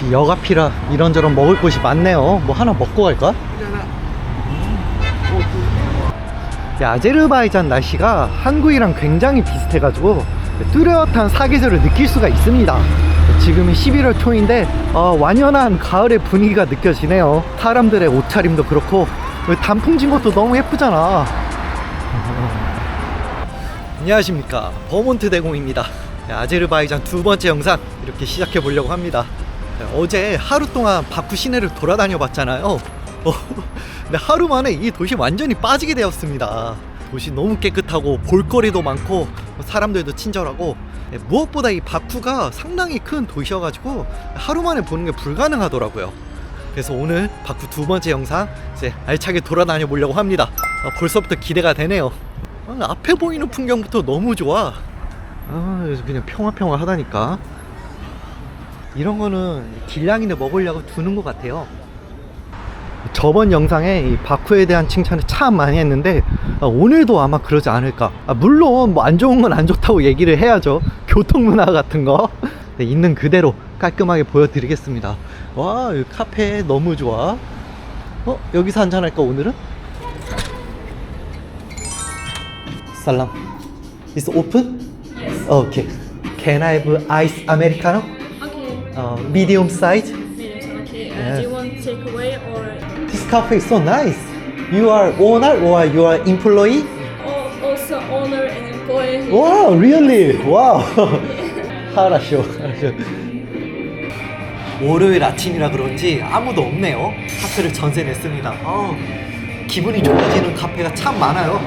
역시 여가피라 이런저런 먹을 곳이 많네요. 뭐 하나 먹고 갈까? 야, 아제르바이잔 날씨가 한국이랑 굉장히 비슷해가지고 뚜렷한 사계절을 느낄 수가 있습니다. 지금이 11월 초인데 어, 완연한 가을의 분위기가 느껴지네요. 사람들의 옷차림도 그렇고 단풍 진 것도 너무 예쁘잖아. 안녕하십니까 버몬트 대공입니다. 네, 아제르바이잔 두 번째 영상 이렇게 시작해 보려고 합니다. 네, 어제 하루 동안 바쿠 시내를 돌아다녀 봤잖아요. 어, 근데 하루 만에 이 도시 완전히 빠지게 되었습니다. 도시 너무 깨끗하고 볼거리도 많고 사람들도 친절하고 네, 무엇보다 이 바쿠가 상당히 큰 도시여가지고 하루 만에 보는 게 불가능하더라고요. 그래서 오늘 바쿠 두 번째 영상 이제 알차게 돌아다녀 보려고 합니다. 아, 벌써부터 기대가 되네요. 아, 앞에 보이는 풍경부터 너무 좋아. 아, 그냥 평화평화하다니까. 이런 거는 길냥이를 먹으려고 두는 것 같아요. 저번 영상에 이 바쿠에 대한 칭찬을 참 많이 했는데 아, 오늘도 아마 그러지 않을까. 아, 물론 뭐 안 좋은 건 안 좋다고 얘기를 해야죠. 교통 문화 같은 거 네, 있는 그대로 깔끔하게 보여드리겠습니다. 와, 이 카페 너무 좋아. 어, 여기서 한잔 할까 오늘은? 살람. Is open? Yes. Okay. Can I have ice americano? Uh, medium size? Medium. Okay. Uh. Do you want takeaway or This cafe is so nice. You are owner or you are employee? al- also owner and employee? Wow, really? Wow. 하라쇼. 월요일 아침이라 그런지 아무도 없네요. 카페를 전세 냈습니다. 어, 기분이 좋아지는 카페가 참 많아요.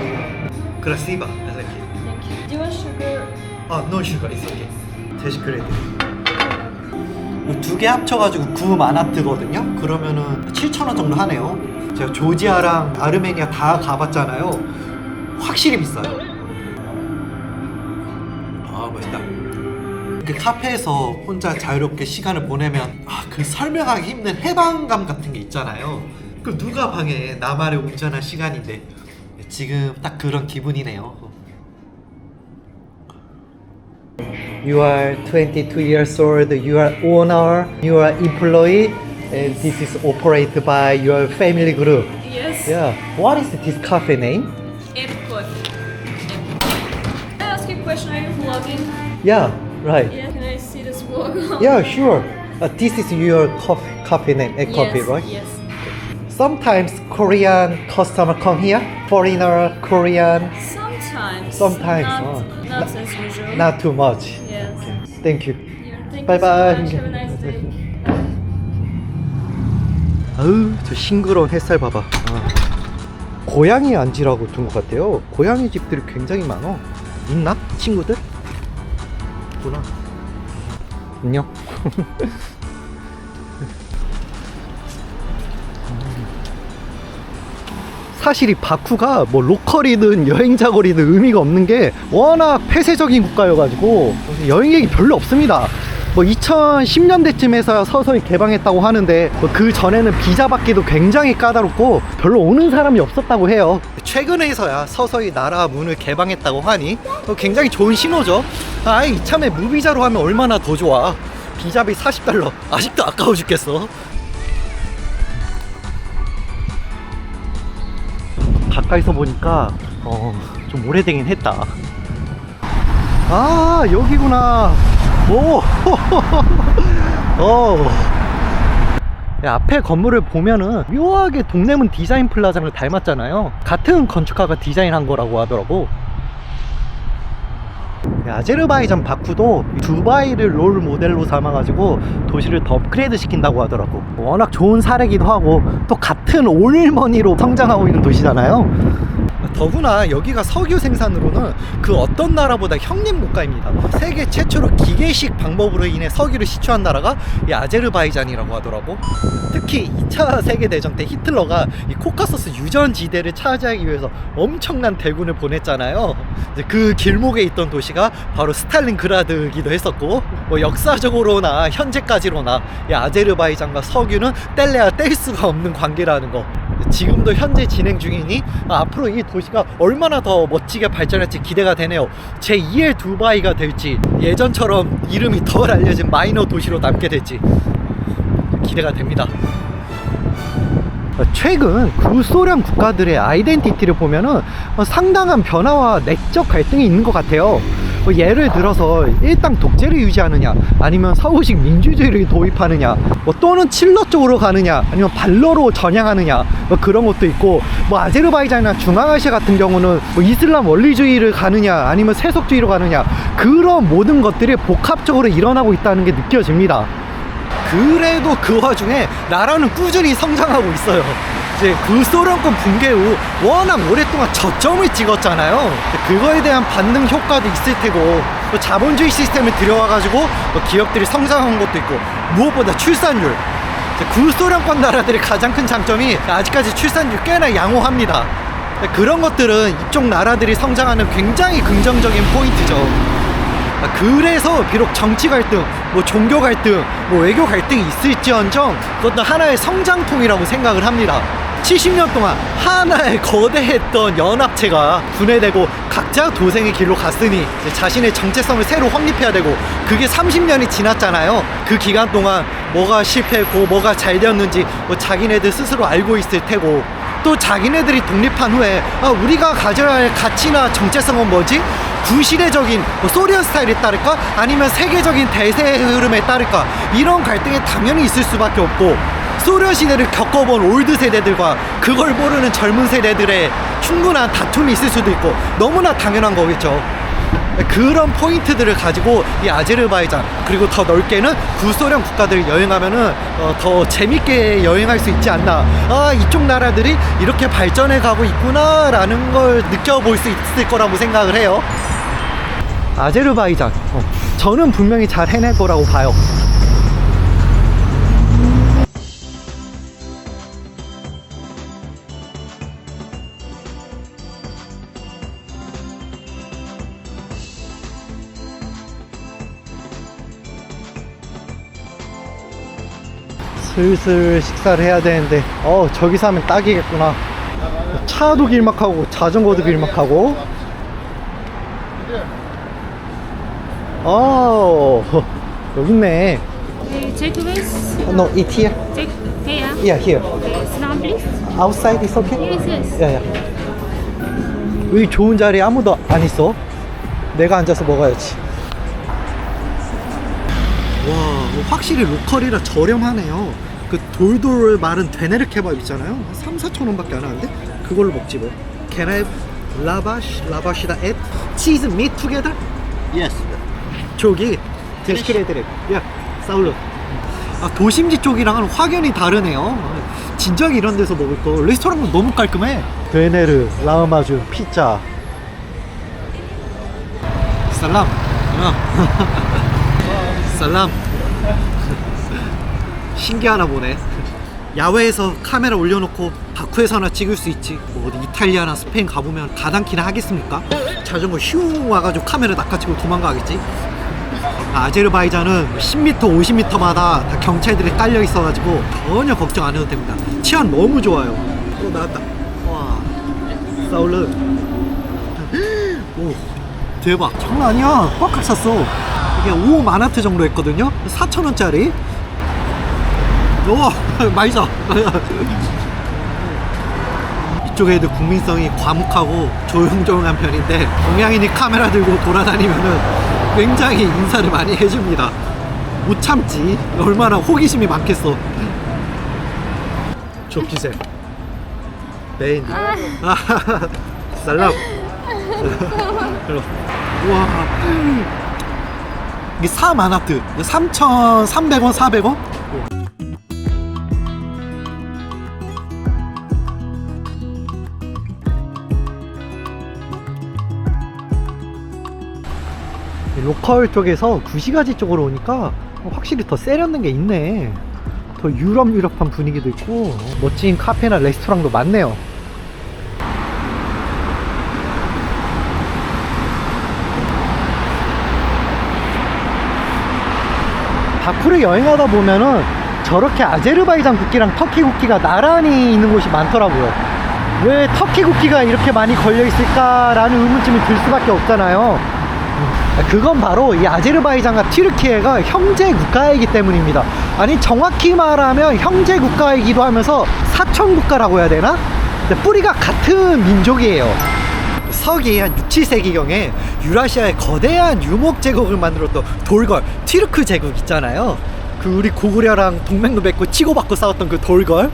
그라시바. Thank you. Do you want sugar? 아, no sugar is okay. 대신 그래도. 두 개 합쳐가지고 9 마나트거든요. 그러면은 7천 원 정도 하네요. 제가 조지아랑 아르메니아 다 가봤잖아요. 확실히 비싸요. 아 멋있다. 이렇게 카페에서 혼자 자유롭게 시간을 보내면 아, 그 설명하기 힘든 해방감 같은 게 있잖아요. 그 누가 방해 나만의 온전한 시간인데 지금 딱 그런 기분이네요. You are 22 years old. You are owner. You are employee, and this is operated by your family group. Yes. Yeah. What is this cafe name? Airport. Can I ask you a question? Are you vlogging? Yeah. Right. Yeah. Can I see this vlog? Yeah. Sure. Uh, this is your coffee, coffee name. Coffee, yes, right? Yes. Sometimes Korean customer come here. Foreigner, Korean. Sometimes. Sometimes, Not, oh. not Not- as usual. Not too much. Nice day. 아우 저 싱그러운 햇살 봐봐 아. 고양이 안지라고 둔 것 같아요 고양이 집들이 굉장히 많어 있나? 친구들? 있구나 안녕 사실 이 바쿠가 뭐 로컬이든 여행자거리든 의미가 없는 게 워낙 폐쇄적인 국가여가지고 여행객이 별로 없습니다. 뭐 2010년대쯤에서 서서히 개방했다고 하는데 뭐 그 전에는 비자 받기도 굉장히 까다롭고 별로 오는 사람이 없었다고 해요. 최근에서야 서서히 나라 문을 개방했다고 하니 어, 굉장히 좋은 신호죠. 아 이 참에 무비자로 하면 얼마나 더 좋아. 비자비 40달러 아직도 아까워 죽겠어. 가까이서 보니까 어, 좀 오래되긴 했다. 아 여기구나. 오. 어. 야, 앞에 건물을 보면은 묘하게 동대문 디자인 플라자를 닮았잖아요. 같은 건축가가 디자인한 거라고 하더라고. 야, 아제르바이잔 바쿠도 두바이를 롤 모델로 삼아가지고 도시를 더 업그레이드 시킨다고 하더라고. 워낙 좋은 사례기도 하고 또 같은 올머니로 성장하고 있는 도시잖아요. 더구나 여기가 석유 생산으로는 그 어떤 나라보다 형님 국가입니다. 세계 최초로 기계식 방법으로 인해 석유를 시추한 나라가 이 아제르바이잔이라고 하더라고. 특히 2차 세계 대전 때 히틀러가 이 코카소스 유전 지대를 차지하기 위해서 엄청난 대군을 보냈잖아요. 이제 그 길목에 있던 도시가 바로 스탈린그라드기도 했었고, 뭐 역사적으로나 현재까지로나 이 아제르바이잔과 석유는 뗄래야 뗄 수가 없는 관계라는 거. 지금도 현재 진행 중이니 아, 앞으로 이 도시가 얼마나 더 멋지게 발전할지 기대가 되네요. 제 2의 두바이가 될지 예전처럼 이름이 덜 알려진 마이너 도시로 남게 될지 기대가 됩니다. 최근 구소련 국가들의 아이덴티티를 보면은 어, 상당한 변화와 내적 갈등이 있는 것 같아요. 뭐 예를 들어서 일당 독재를 유지하느냐, 아니면 서구식 민주주의를 도입하느냐, 뭐 또는 칠러 쪽으로 가느냐, 아니면 발러로 전향하느냐, 뭐 그런 것도 있고, 뭐 아제르바이잔이나 중앙아시아 같은 경우는 뭐 이슬람 원리주의를 가느냐, 아니면 세속주의로 가느냐, 그런 모든 것들이 복합적으로 일어나고 있다는 게 느껴집니다. 그래도 그 와중에 나라는 꾸준히 성장하고 있어요. 이제 그 소련권 붕괴 후 워낙 오랫동안 저점을 찍었잖아요. 그거에 대한 반등 효과도 있을 테고 또 자본주의 시스템을 들여와가지고 뭐 기업들이 성장한 것도 있고 무엇보다 출산율. 구소련권 나라들의 가장 큰 장점이 아직까지 출산율 꽤나 양호합니다. 그런 것들은 이쪽 나라들이 성장하는 굉장히 긍정적인 포인트죠. 아, 그래서 비록 정치 갈등, 뭐 종교 갈등, 뭐 외교 갈등이 있을지언정 그것도 하나의 성장통이라고 생각을 합니다. 70년 동안 하나의 거대했던 연합체가 분해되고 각자 도생의 길로 갔으니 자신의 정체성을 새로 확립해야 되고 그게 30년이 지났잖아요. 그 기간 동안 뭐가 실패했고 뭐가 잘 되었는지 뭐 자기네들 스스로 알고 있을 테고 또 자기네들이 독립한 후에 아, 우리가 가져야 할 가치나 정체성은 뭐지? 구시대적인 뭐 소련 스타일에 따를까? 아니면 세계적인 대세 흐름에 따를까? 이런 갈등이 당연히 있을 수밖에 없고 소련 시대를 겪어본 올드 세대들과 그걸 모르는 젊은 세대들의 충분한 다툼이 있을 수도 있고 너무나 당연한 거겠죠. 그런 포인트들을 가지고 이 아제르바이잔 그리고 더 넓게는 구소련 국가들을 여행하면은 어, 더 재밌게 여행할 수 있지 않나 아 이쪽 나라들이 이렇게 발전해 가고 있구나라는 걸 느껴볼 수 있을 거라고 생각을 해요 아제르바이잔. 어, 저는 분명히 잘 해낼 거라고 봐요. 슬슬 식사를 해야 되는데 어 저기서 하면 딱이겠구나. 차도 길막하고 자전거도 길막하고 어 여기 있네 take this. No, it here. Take here. Yeah, here. Down, please. Outside is okay? Yes, yes. 야야 여기 좋은 자리에 아무도 안 있어 내가 앉아서 먹어야지 와 확실히 로컬이라 저렴하네요 그 돌돌 마른 되네르 케밥 있잖아요 한 3, 4천 원밖에 안 하는데 그걸로 먹지 뭐 Can I have 라바시 라바시다 앳 치즈 밋투 저기 데시크레드레 야 사울러. 아, 도심지 쪽이랑은 확연히 다르네요. 진작 이런 데서 먹을 거. 레스토랑은 너무 깔끔해. 베네르 라우마주 피자. 살람. 어. 살람. 신기하나 보네. 야외에서 카메라 올려놓고 바쿠에서나 찍을 수 있지. 뭐 어디 이탈리아나 스페인 가보면 가당키나 하겠습니까? 자전거 슝 와가지고 카메라 낚아치고 도망가겠지 아제르바이잔은 10m, 50m마다 다 경찰들이 깔려 있어가지고 전혀 걱정 안 해도 됩니다. 치안 너무 좋아요. 어 나왔다. 와, 사울르. 오, 대박. 장난 아니야. 꽉꽉 찼어. 이게 5 마나트 정도 했거든요. 4천 원짜리. 오, 맛있어. 이쪽 애들 국민성이 과묵하고 조용조용한 편인데 동양인이 카메라 들고 돌아다니면은 굉장히 인사를 많이 해줍니다. 못 참지. 얼마나 호기심이 많겠어. 조피세. 메인. 아, 살람. 우와. 이게 4마나트. 3,300원, 400원? 로컬 쪽에서 구시가지 쪽으로 오니까 확실히 더 세련된 게 있네. 더 유럽 유럽한 분위기도 있고 멋진 카페나 레스토랑도 많네요. 바쿠를 여행하다 보면은 저렇게 아제르바이잔 국기랑 터키 국기가 나란히 있는 곳이 많더라고요. 왜 터키 국기가 이렇게 많이 걸려 있을까라는 의문점이 들 수밖에 없잖아요. 아, 그건 바로 이 아제르바이잔과 튀르키예가 형제 국가이기 때문입니다. 아니 정확히 말하면 형제 국가이기도 하면서 사촌 국가라고 해야 되나? 뿌리가 같은 민족이에요. 서기 한 6, 7세기경에 유라시아의 거대한 유목 제국을 만들었던 돌걸 튀르크 제국 있잖아요. 그 우리 고구려랑 동맹도 맺고 치고받고 싸웠던 그 돌걸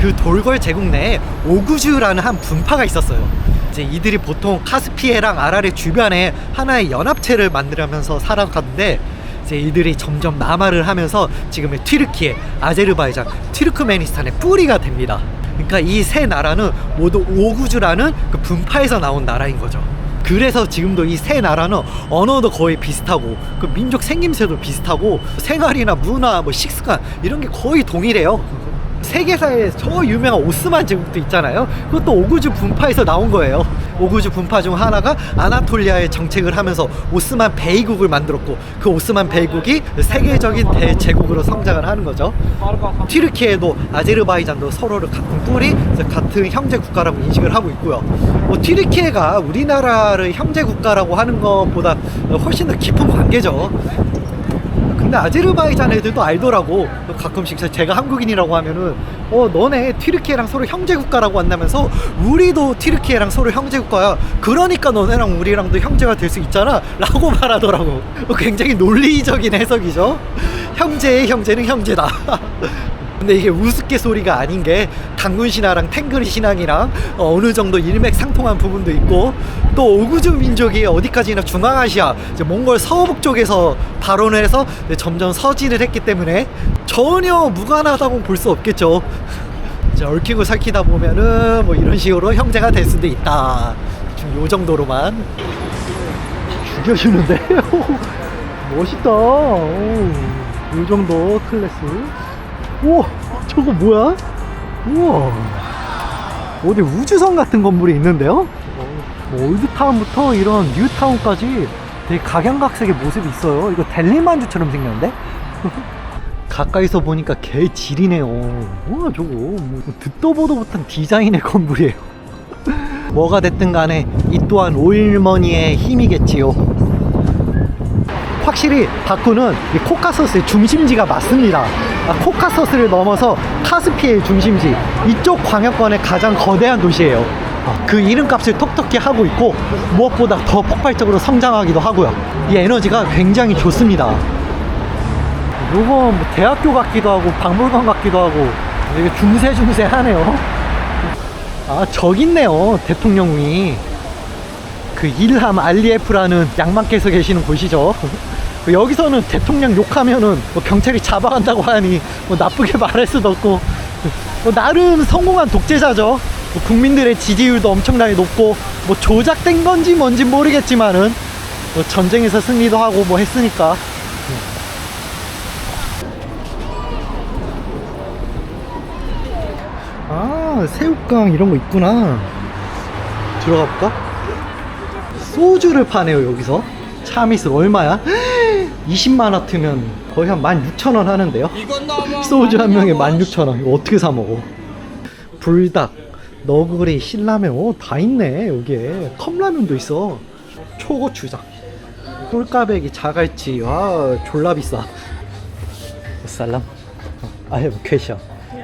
그 돌걸 제국 내에 오구주라는 한 분파가 있었어요. 이제 이들이 보통 카스피해랑 아라레 주변에 하나의 연합체를 만들면서 살아갔는데 이제 이들이 점점 남하를 하면서 지금의 튀르키예, 아제르바이잔, 튀르크메니스탄의 뿌리가 됩니다. 그러니까 이 세 나라는 모두 오구주라는 그 분파에서 나온 나라인 거죠. 그래서 지금도 이 세 나라는 언어도 거의 비슷하고 그 민족 생김새도 비슷하고 생활이나 문화 뭐 식습관 이런 게 거의 동일해요. 세계사에 저 유명한 오스만 제국도 있잖아요. 그것도 오구주 분파에서 나온 거예요. 오구주 분파 중 하나가 아나톨리아에 정책을 하면서 오스만 베이국을 만들었고 그 오스만 베이국이 세계적인 대제국으로 성장을 하는 거죠. 튀르키예도 아제르바이잔도 서로를 같은 뿌리, 같은 형제 국가라고 인식을 하고 있고요. 뭐 튀르키예가 우리나라를 형제 국가라고 하는 것보다 훨씬 더 깊은 관계죠. 근데 아제르바이잔 애들도 알더라고. 가끔씩 제가 한국인이라고 하면은 어 너네 튀르키예랑 서로 형제 국가라고 한다면서 우리도 튀르키예랑 서로 형제 국가야. 그러니까 너네랑 우리랑도 형제가 될 수 있잖아. 라고 말하더라고. 굉장히 논리적인 해석이죠. 형제의 형제는 형제다 근데 이게 우스갯소리가 아닌 게 당군 신화랑 탱그리 신앙이랑 어, 어느 정도 일맥상통한 부분도 있고 또 오구주 민족이 어디까지나 중앙아시아 이제 몽골 서북 쪽에서 발원을 해서 점점 서진을 했기 때문에 전혀 무관하다고 볼 수 없겠죠. 얽히고 살키다 보면은 뭐 이런 식으로 형제가 될 수도 있다. 지금 요 정도로만 죽여주는데 멋있다. 오, 요 정도 클래스. 우와 저거 뭐야? 우와 어디 우주선 같은 건물이 있는데요? 뭐 올드타운부터 이런 뉴타운까지 되게 각양각색의 모습이 있어요 이거 델리만주처럼 생겼는데? 가까이서 보니까 개 질이네요 우와 저거 뭐 듣도 보도 못한 디자인의 건물이에요 뭐가 됐든 간에 이 또한 오일머니의 힘이겠지요 확실히 바쿠는 이 코카서스의 중심지가 맞습니다. 아, 코카서스를 넘어서 카스피의 중심지 이쪽 광역권의 가장 거대한 도시예요. 아, 그 이름값을 톡톡히 하고 있고 무엇보다 더 폭발적으로 성장하기도 하고요. 이 에너지가 굉장히 좋습니다. 요건 뭐 대학교 같기도 하고 박물관 같기도 하고 되게 중세중세하네요. 아 저기 있네요 대통령궁이. 그 일함 알리에프라는 양반께서 계시는 곳이죠. 여기서는 대통령 욕하면은 뭐 경찰이 잡아간다고 하니 뭐 나쁘게 말할 수도 없고 뭐 나름 성공한 독재자죠. 뭐 국민들의 지지율도 엄청나게 높고 뭐 조작된 건지 뭔지 모르겠지만은 뭐 전쟁에서 승리도 하고 뭐 했으니까. 아 새우깡 이런 거 있구나. 들어가 볼까? 소주를 파네요 여기서 차미스 얼마야? 20만 와트면 거의 한 16,000원 하는데요. 소주 한 명에 16,000원. 이거 어떻게 사 먹어? 불닭 너구리 신라면. 오, 다 있네 여기에. 컵라면도 있어. 초고추장. 꿀까베기 자갈치. 와 졸라 비싸. 살람? I have a question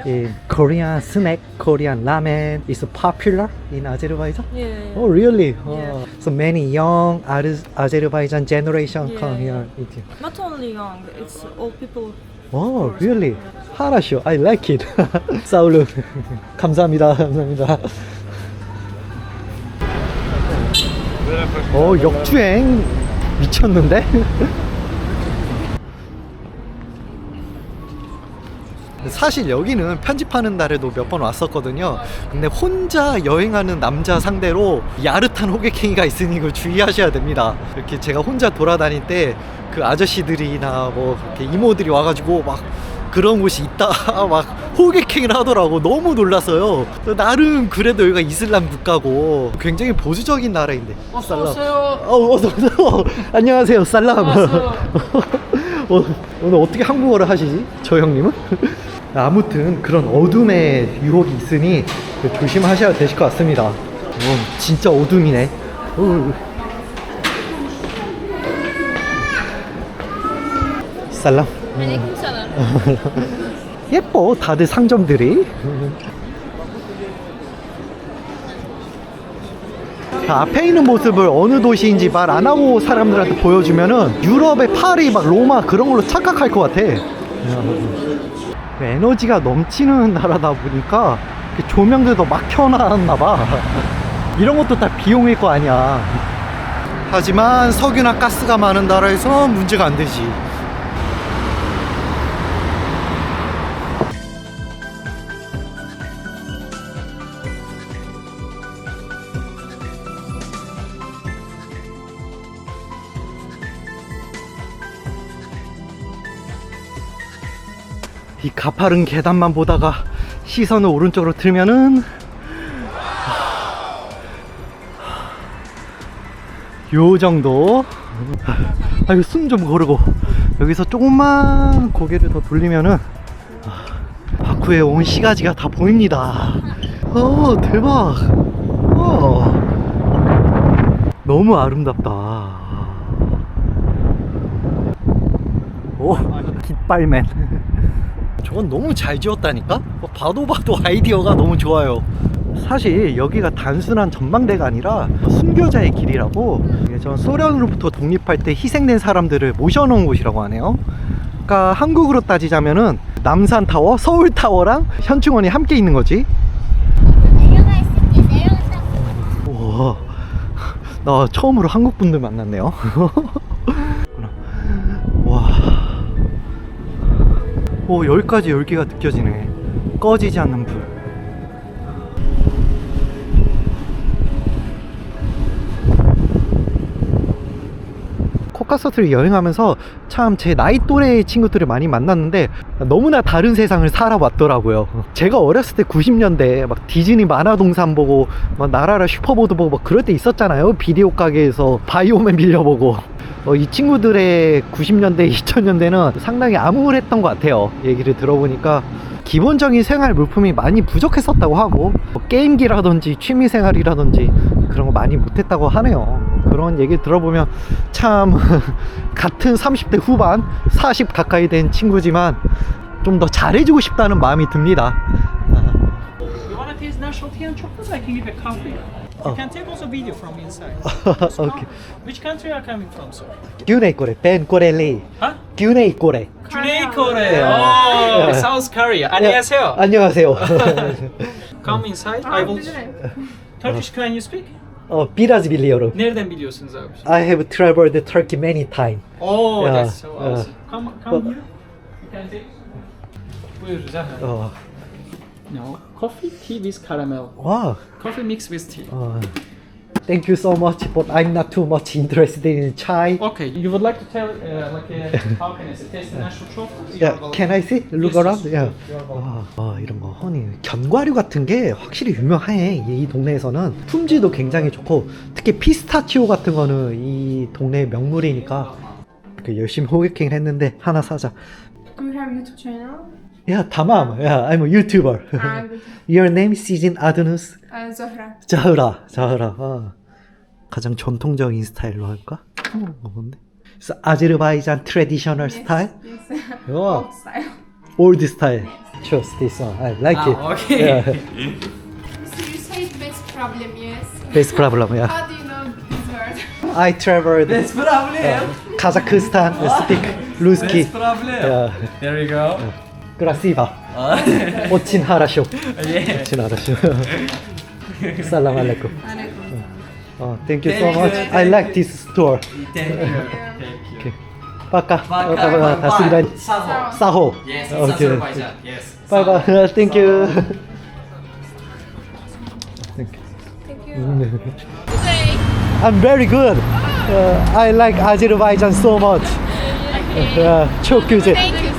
in Korean snack Korean ramen is popular in Azerbaijan Yeah. Oh, really? Oh. Yeah. So many young Az- Azerbaijan generation Yeah, come yeah. here eating. Not only young, it's all people. Oh, really? 하라쇼. I like it. 사울루. 감사합니다. 감사합니다. 어, 역주행 미쳤는데? 사실 여기는 편집하는 날에도 몇 번 왔었거든요. 근데 혼자 여행하는 남자 상대로 야릇한 호객행위가 있으니 이걸 주의하셔야 됩니다. 이렇게 제가 혼자 돌아다닐 때 그 아저씨들이나 뭐 이렇게 이모들이 와가지고 막 그런 곳이 있다 막 호객행위를 하더라고 너무 놀랐어요. 나름 그래도 여기가 이슬람 국가고 굉장히 보수적인 나라인데. 어서 살람. 오세요. 어, 어서 오세요. 안녕하세요, 살람. 안녕하세요. 어, 오늘 어떻게 한국어를 하시지? 저 형님은? 아무튼 그런 어둠의 유혹이 있으니 조심하셔야 되실 것 같습니다. 어, 진짜 어둠이네. 어. 살람. 예뻐 다들 상점들이 앞에 있는 모습을 어느 도시인지 말 안 하고 사람들한테 보여주면은 유럽의 파리 막 로마 그런 걸로 착각할 것 같아 에너지가 넘치는 나라다 보니까 그 조명들도 막 켜놨나 봐. 이런 것도 다 비용일 거 아니야. 하지만 석유나 가스가 많은 나라에서 문제가 안 되지 가파른 계단만 보다가 시선을 오른쪽으로 틀면은 요 정도. 아 이거 숨 좀 고르고. 여기서 조금만 고개를 더 돌리면은 아, 바쿠에 온 시가지가 다 보입니다. 어 대박. 어. 너무 아름답다. 오 깃발맨 저건 너무 잘 지었다니까? 뭐 봐도 봐도 아이디어가 너무 좋아요. 사실 여기가 단순한 전망대가 아니라 순교자의 길이라고 전 소련으로부터 독립할 때 희생된 사람들을 모셔놓은 곳이라고 하네요. 그러니까 한국으로 따지자면은 남산 타워, 서울 타워랑 현충원이 함께 있는 거지. 와, 나 처음으로 한국 분들 만났네요. 오, 여기까지 열기가 느껴지네. 꺼지지 않는 불. 코카서스를 여행하면서 참 제 나이 또래의 친구들을 많이 만났는데 너무나 다른 세상을 살아왔더라고요. 제가 어렸을 때 90년대 막 디즈니 만화동산 보고 막 나라라 슈퍼보드 보고 막 그럴 때 있었잖아요. 비디오 가게에서 바이오맨 빌려보고. 어, 이 친구들의 90년대, 2000년대는 상당히 암울했던 것 같아요. 얘기를 들어보니까 기본적인 생활 물품이 많이 부족했었다고 하고 뭐 게임기라든지 취미 생활이라든지 그런 거 많이 못했다고 하네요. 그런 얘기 들어보면 참 같은 30대 후반, 40 가까이 된 친구지만 좀 더 잘해주고 싶다는 마음이 듭니다. You can. Oh. Take also video from inside. 오케이. Which country are you coming from, sir? 균에 꼬레, 벤 꼬레리. Huh? 균에 꼬레. Today Korea. Yeah. Oh, Yeah. South Korea. 안녕하세요. 안녕하세요. Come inside. I will. Turkish can you speak? Oh, biraz biliyorum. Nereden biliyorsunuz abi? I have traveled Turkey many times. Oh, Yeah, that's so yeah. awesome. Come, come But- here. You can take. Buyur Zahra. Oh, No, coffee tea with caramel. wow. Coffee mixed with tea. oh, thank you so much, but I'm not too much interested in chai. Okay, you would like to tell, uh, like, uh, how can I say, taste the national chocolate? Yeah, can I see? Look Yes, around? Yeah. 아, 아, 이런 거 허니 견과류 같은 게 확실히 유명해 이 동네에서는 품질도 굉장히 좋고 특히 피스타치오 같은 거는 이 동네의 명물이니까 그 열심히 호객행을 했는데 하나 사자 Do you have YouTube channel? 야 다맘 야 I'm a YouTuber Ah, good. Your name is Sizin Adunus Uh, Zohra. 자흐라 자흐라 아. 가장 전통적인 스타일로 할까? 어, 뭔데? 그래서 아제르바이잔 트레디셔널 스타일? Yes. 와 Old style. 올드 스타일 Choose this one I like it Ah, okay. Yeah. So you say best problem, yes? Best problem 야 How do you know this word? I traveled That's problem. Kazakhstan speak Ruski problem. 야 There you go. Grasiva. 아, 오친 하라쇼. 예. 오친 alaikum. Oh, thank you so much. I like this tour. Uh, thank you. Thank you. Okay. Paka. Baka, 다 baka. Yes, Okay. Yes. Thank you. Thank you. Thank you. I'm very good. Ah. Uh, I like Azerbaijan so much. Uh, thank you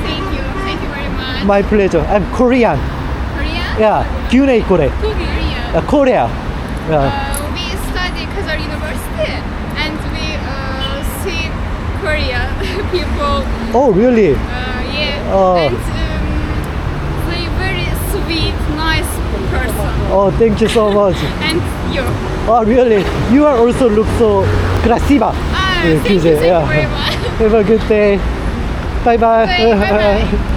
my pleasure. I'm Korean. Korea? Yeah, Q&A Korea. Uh, Korea. Yeah. Uh, we study Kazar University and we uh, see Korea people. Oh, really? Uh, yeah. Oh. And um, very sweet, nice person. Oh, thank you so much. and you. Oh, really? You are also look so красиво. Ah, thank you, thank yeah. you very much. Have a good day. Bye Bye, bye, bye.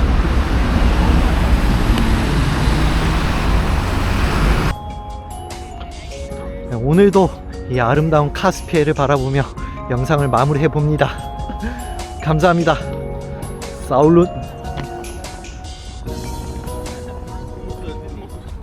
오늘도 이 아름다운 카스피해를 바라보며 영상을 마무리해 봅니다. 감사합니다. 사울룬.